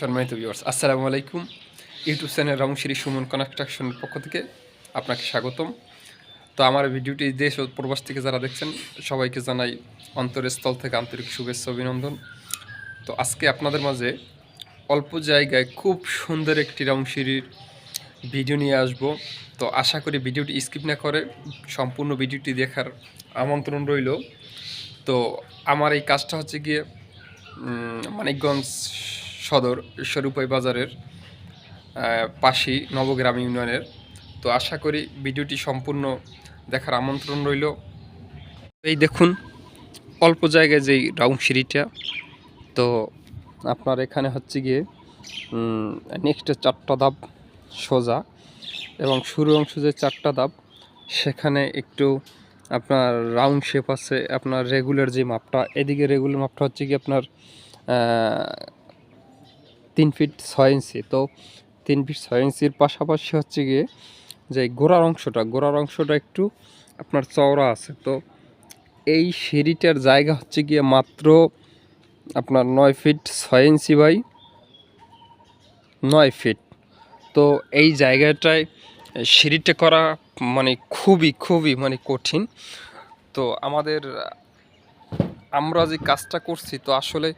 সম্মানিত ভিউয়ার্স আসসালামু আলাইকুম। ইউটিউব চ্যানেল রংশিরি সুমন কনস্ট্রাকশনের পক্ষ থেকে আপনাকে স্বাগতম। তো আমার ভিডিওটি দেশ ও প্রবাস থেকে যারা দেখছেন, সবাইকে জানাই অন্তরের স্থল থেকে আন্তরিক শুভেচ্ছা, অভিনন্দন। তো আজকে আপনাদের মাঝে অল্প জায়গায় খুব সুন্দর একটি রংশিরির ভিডিও নিয়ে আসব। তো আশা করি ভিডিওটি স্কিপ না করে সম্পূর্ণ ভিডিওটি দেখার আমন্ত্রণ রইল। তো আমার এই কাজটা হচ্ছে গিয়ে মানিকগঞ্জ সদর ঈশ্বরূপাই বাজারের পাশেই নবগ্রাম ইউনিয়নের। তো আশা করি ভিডিওটি সম্পূর্ণ দেখার আমন্ত্রণ রইল। এই দেখুন, অল্প জায়গায় যেই রাউন্ড সিঁড়িটা। তো আপনার এখানে হচ্ছে গিয়ে নেক্সট চারটা ধাপ সোজা এবং শুরু অংশ যে চারটা ধাপ, সেখানে একটু আপনার রাউন্ড শেপ আছে, আপনার রেগুলার যে মাপটা, এদিকে রেগুলার মাপটা হচ্ছে কি আপনার তিন ফিট ছয় ইঞ্চি। তো তিন ফিট ছয় ইঞ্চির পাশাপাশি হচ্ছে গিয়ে যে গোড়ার অংশটা গোড়ার অংশটা একটু আপনার চওড়া আছে। তো এই সিঁড়িটার জায়গা হচ্ছে গিয়ে মাত্র আপনার নয় ফিট ছয় ইঞ্চি বাই নয় ফিট। তো এই জায়গাটায় সিঁড়িটা করা মানে খুবই খুবই মানে কঠিন। তো আমাদের আমরা যে কাজটা করছি, তো আসলে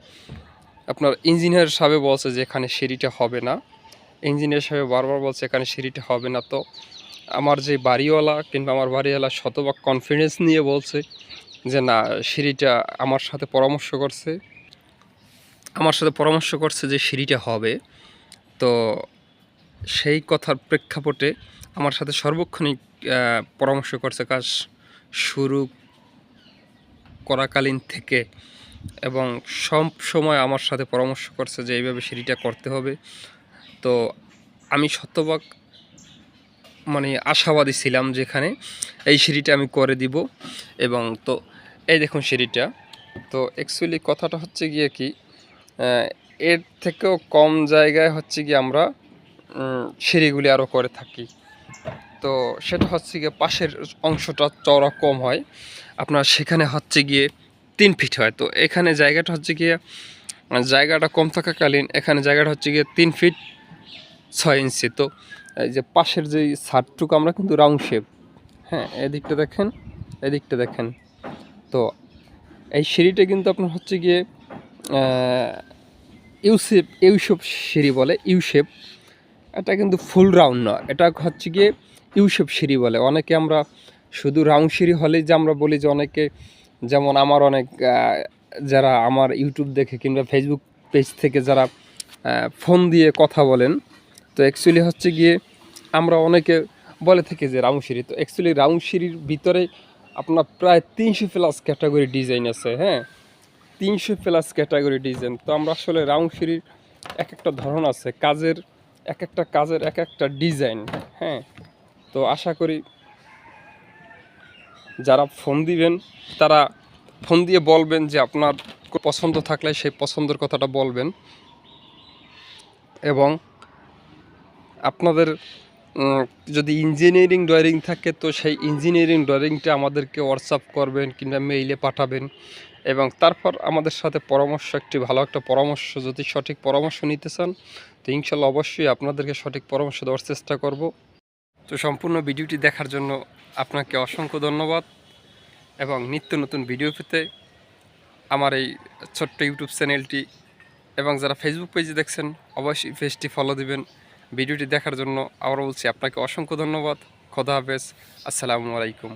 আপনার ইঞ্জিনিয়ার সাহেব বলছে যে এখানে সিঁড়িটা হবে না। ইঞ্জিনিয়ার সাহেব বারবার বলছে এখানে সিঁড়িটা হবে না তো। আমার যে বাড়িওয়ালা কিংবা আমার বাড়িওয়ালা শতভাগ কনফিডেন্স নিয়ে বলছে যে না, সিঁড়িটা আমার সাথে পরামর্শ করছে। আমার সাথে পরামর্শ করছে যে সিঁড়িটা হবে। তো সেই কথার প্রেক্ষাপটে আমার সাথে সর্বক্ষণিক পরামর্শ করছে। কাজ শুরু করাকালীন থেকে এবং সব সময় আমার সাথে পরামর্শ করছে যে এইভাবে সিঁড়িটা করতে হবে। তো আমি শতভাগ মানে আশাবাদী ছিলাম যেখানে এই সিঁড়িটা আমি করে দিব এবং তো এই দেখুন সিঁড়িটা। তো অ্যাকচুয়ালি কথাটা হচ্ছে গিয়ে কি এর থেকেও কম জায়গায় হচ্ছে গিয়ে আমরা সিঁড়িগুলি আরও করে থাকি। তো সেটা হচ্ছে গিয়ে পাশের অংশটা চওড়া কম হয়। আপনার সেখানে হচ্ছে গিয়ে তিন ফিট হয়। তো এখানে জায়গাটা হচ্ছে গিয়ে, জায়গাটা কম থাকাকালীন এখানে জায়গাটা হচ্ছে গিয়ে তিন ফিট ছয় ইঞ্চি। তো এই যে পাশের যে ছাদটুকু আমরা কিন্তু রাউন্ড শেপ হ্যাঁ এদিকটা দেখেন এদিকটা দেখেন। তো এই সিঁড়িটা কিন্তু আপনার হচ্ছে গিয়ে ইউসেপ ইউসেপ সিঁড়ি বলে ইউশেপ এটা কিন্তু ফুল রাউন্ড না, এটা হচ্ছে গিয়ে ইউশেপ সিঁড়ি বলে। অনেকে আমরা শুধু রাউন্ড সিঁড়ি হলেই যে আমরা বলি যে অনেকে যেমন আমার অনেক যারা আমার ইউটিউব দেখে কিংবা ফেসবুক পেজ থেকে যারা ফোন দিয়ে কথা বলেন, তো অ্যাকচুয়ালি হচ্ছে গিয়ে আমরা অনেকে বলে থাকি যে রাউন্ড তো অ্যাকচুয়ালি রাউন্ড ভিতরে আপনার প্রায় তিনশো প্লাস ক্যাটাগরি ডিজাইন আছে হ্যাঁ? তিনশো প্লাস ক্যাটাগরি ডিজাইন তো আমরা আসলে রাউন্ড এক একটা ধরন আছে, কাজের এক একটা কাজের এক একটা ডিজাইন হ্যাঁ? তো আশা করি যারা ফোন দিবেন, তারা ফোন দিয়ে বলবেন যে আপনার পছন্দ থাকলে সেই পছন্দের কথাটা বলবেন। এবং আপনাদের যদি ইঞ্জিনিয়ারিং ড্রয়িং থাকে, তো সেই ইঞ্জিনিয়ারিং ড্রয়িংটা আমাদেরকে হোয়াটসঅ্যাপ করবেন কিংবা মেইলে পাঠাবেন। এবং তারপর আমাদের সাথে পরামর্শ, একটি ভালো একটা পরামর্শ, যদি সঠিক পরামর্শ নিতে চান, তো ইনশাল্লাহ অবশ্যই আপনাদেরকে সঠিক পরামর্শ দেওয়ার চেষ্টা করব। তো সম্পূর্ণ ভিডিওটি দেখার জন্য আপনাকে অসংখ্য ধন্যবাদ এবং নিত্য নতুন ভিডিও পেতে আমার এই ছোট্ট ইউটিউব চ্যানেলটি এবং যারা ফেসবুক পেজে দেখছেন, অবশ্যই পেজটি ফলো দিবেন। ভিডিওটি দেখার জন্য আবার বলছি আপনাকে অসংখ্য ধন্যবাদ। খোদা হাফেজ। আসসালামু আলাইকুম।